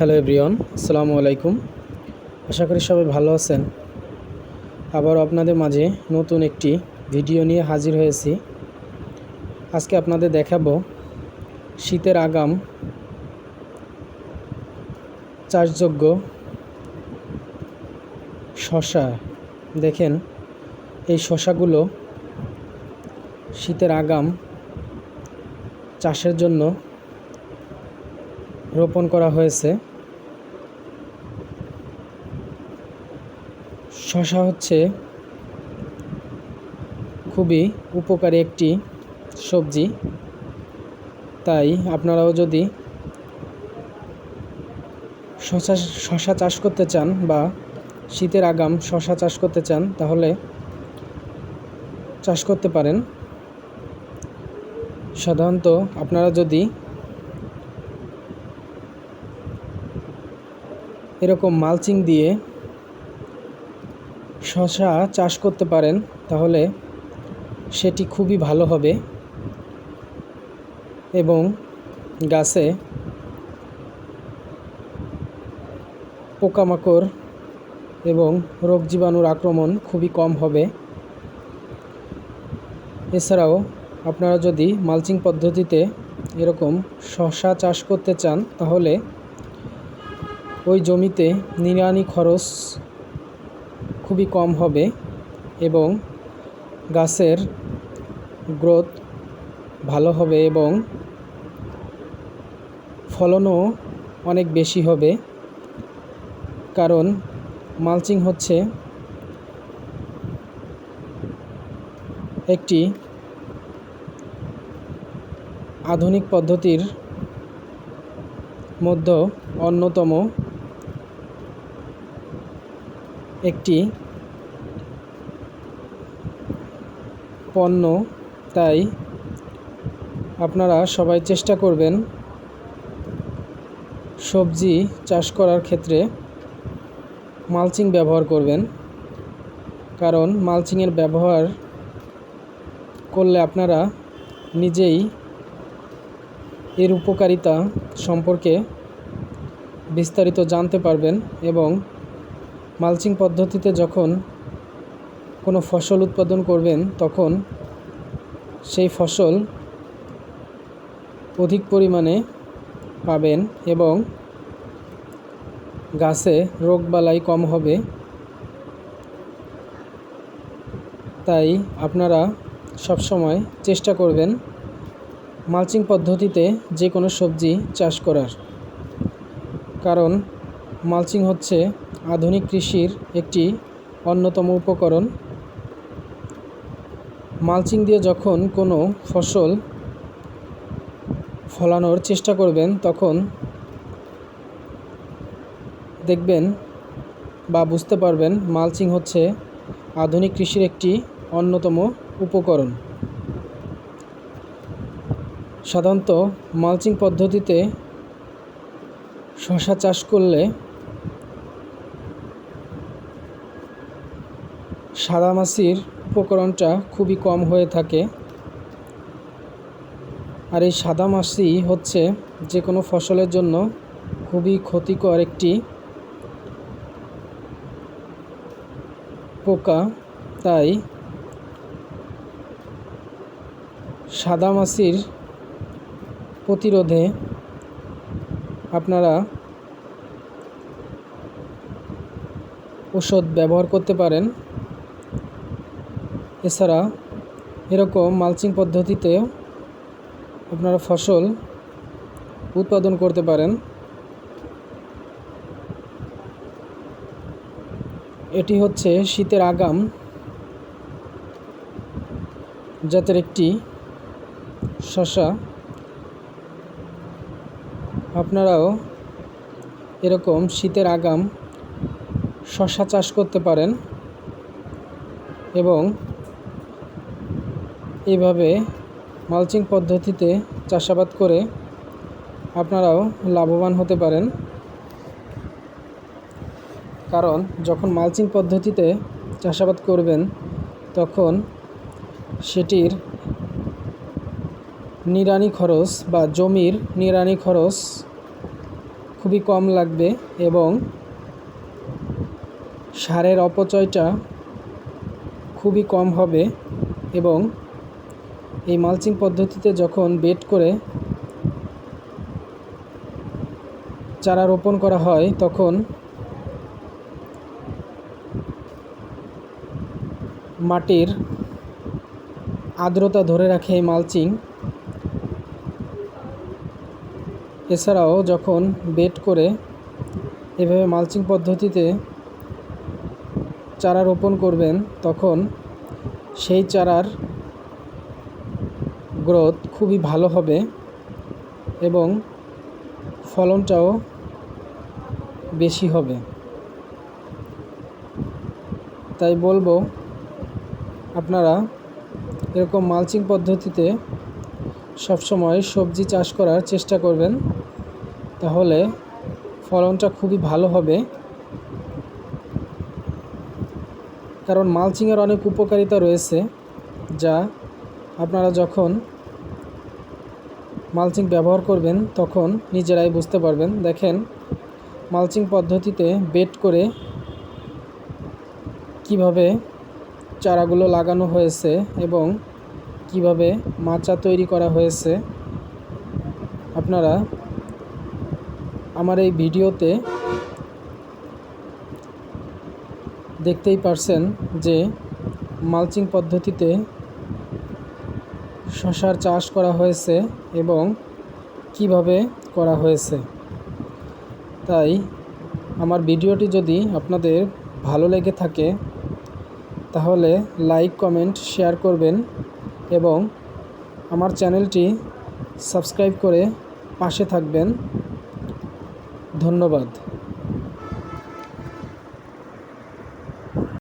Hello everyone, আসসালামু আলাইকুম। আশা করি সবাই ভালো আছেন। আবার আপনাদের মাঝে নতুন একটি ভিডিও নিয়ে হাজির হয়েছি। আজকে আপনাদের দেখাবো শীতের আগাম চাষযোগ্য শশা। দেখেন, এই শশাগুলো শীতের আগাম চাষের জন্য রোপণ করা হয়েছে। শশা হচ্ছে খুবই উপকারী একটি সবজি। তাই আপনারাও যদি শশা শশা চাষ করতে চান বা শীতের আগাম শশা চাষ করতে চান, তাহলে চাষ করতে পারেন। সাধারণত আপনারা যদি এরকম মালচিং দিয়ে শশা চাষ করতে পারেন, তাহলে সেটি খুবই ভালো হবে। এবং গাছে পোকামাকড় এবং রোগ জীবাণুর আক্রমণ খুবই কম হবে। এছাড়াও আপনারা যদি মালচিং পদ্ধতিতে এরকম শশা চাষ করতে চান, তাহলে ওই জমিতে নিড়ানি খরচ খুবই কম হবে এবং গাছের গ্রোথ ভালো হবে এবং ফলনও অনেক বেশি হবে। কারণ মালচিং হচ্ছে একটি আধুনিক পদ্ধতির মধ্যে অন্যতম একটি পণ্য, তাই আপনারা সবাই চেষ্টা করবেন সবজি চাষ করার ক্ষেত্রে মালচিং ব্যবহার করবেন। কারণ মালচিংয়ের ব্যবহার করলে আপনারা নিজেই এর উপকারিতা সম্পর্কে বিস্তারিত জানতে পারবেন এবং মালচিং পদ্ধতিতে যখন কোনো ফসল উৎপাদন করবেন, তখন সেই ফসল অধিক পরিমাণে পাবেন এবং গাছে রোগবালাই কম হবে। তাই আপনারা সবসময় চেষ্টা করবেন মালচিং পদ্ধতিতে যে কোনো সবজি চাষ করার। কারণ মালচিং হচ্ছে আধুনিক কৃষির একটি অন্যতম উপকরণ। মালচিং দিয়ে যখন কোনো ফসল ফলানোর চেষ্টা করবেন, তখন দেখবেন বা বুঝতে পারবেন মালচিং হচ্ছে আধুনিক কৃষির একটি অন্যতম উপকরণ। সাধারণত মালচিং পদ্ধতিতে শশা চাষ করলে সাদামাছির উপকরণটা খুবই কম হয়ে থাকে। আর এই সাদামাছি হচ্ছে যে কোনো ফসলের জন্য খুবই ক্ষতিকর একটি পোকা। তাই সাদামাছির প্রতিরোধে আপনারা ওষুধ ব্যবহার করতে পারেন। এছাড়া এরকম মালচিং পদ্ধতিতেও আপনারা ফসল উৎপাদন করতে পারেন। এটি হচ্ছে শীতের আগাম জাতের একটি শশা আপনারাও এরকম শীতের আগাম শশা চাষ করতে পারেন এবং এইভাবে মালচিং পদ্ধতিতে চাষাবাদ করে আপনারাও লাভবান হতে পারেন। কারণ যখন মালচিং পদ্ধতিতে চাষাবাদ করবেন, তখন সেটির নিড়ানি খরচ বা জমির নিড়ানি খরচ খুবই কম লাগবে এবং সারের অপচয়টা খুবই কম হবে এবং এই মালচিং পদ্ধতিতে যখন বেড করে চারা রোপণ করা হয়, তখন মাটির আর্দ্রতা ধরে রাখে এই মালচিং। এছাড়াও যখন বেড করে এভাবে মালচিং পদ্ধতিতে চারা রোপণ করবেন, তখন সেই চারার গ্রোথ খুবই ভালো হবে এবং ফলনটাও বেশি হবে। তাই বলব, আপনারা এরকম মালচিং পদ্ধতিতে সবসময় সবজি চাষ করার চেষ্টা করবেন, তাহলে ফলনটা খুবই ভালো হবে। কারণ মালচিংয়ের অনেক উপকারিতা রয়েছে, যা আপনারা যখন মালচিং ব্যবহার করবেন, তখন নিজেরাই বুঝতে পারবেন। দেখেন, মালচিং পদ্ধতিতে বেড করে কীভাবে চারাগুলো লাগানো হয়েছে এবং কীভাবে মাচা তৈরি করা হয়েছে। আপনারা আমার এই ভিডিওতে দেখতেই পারছেন যে মালচিং পদ্ধতিতে শশার চাষ করা হয়েছে এবং কীভাবে করা হয়েছে। তাই আমার ভিডিওটি যদি আপনাদের ভালো লেগে থাকে, তাহলে লাইক, কমেন্ট, শেয়ার করবেন এবং আমার চ্যানেলটি সাবস্ক্রাইব করে পাশে থাকবেন। ধন্যবাদ।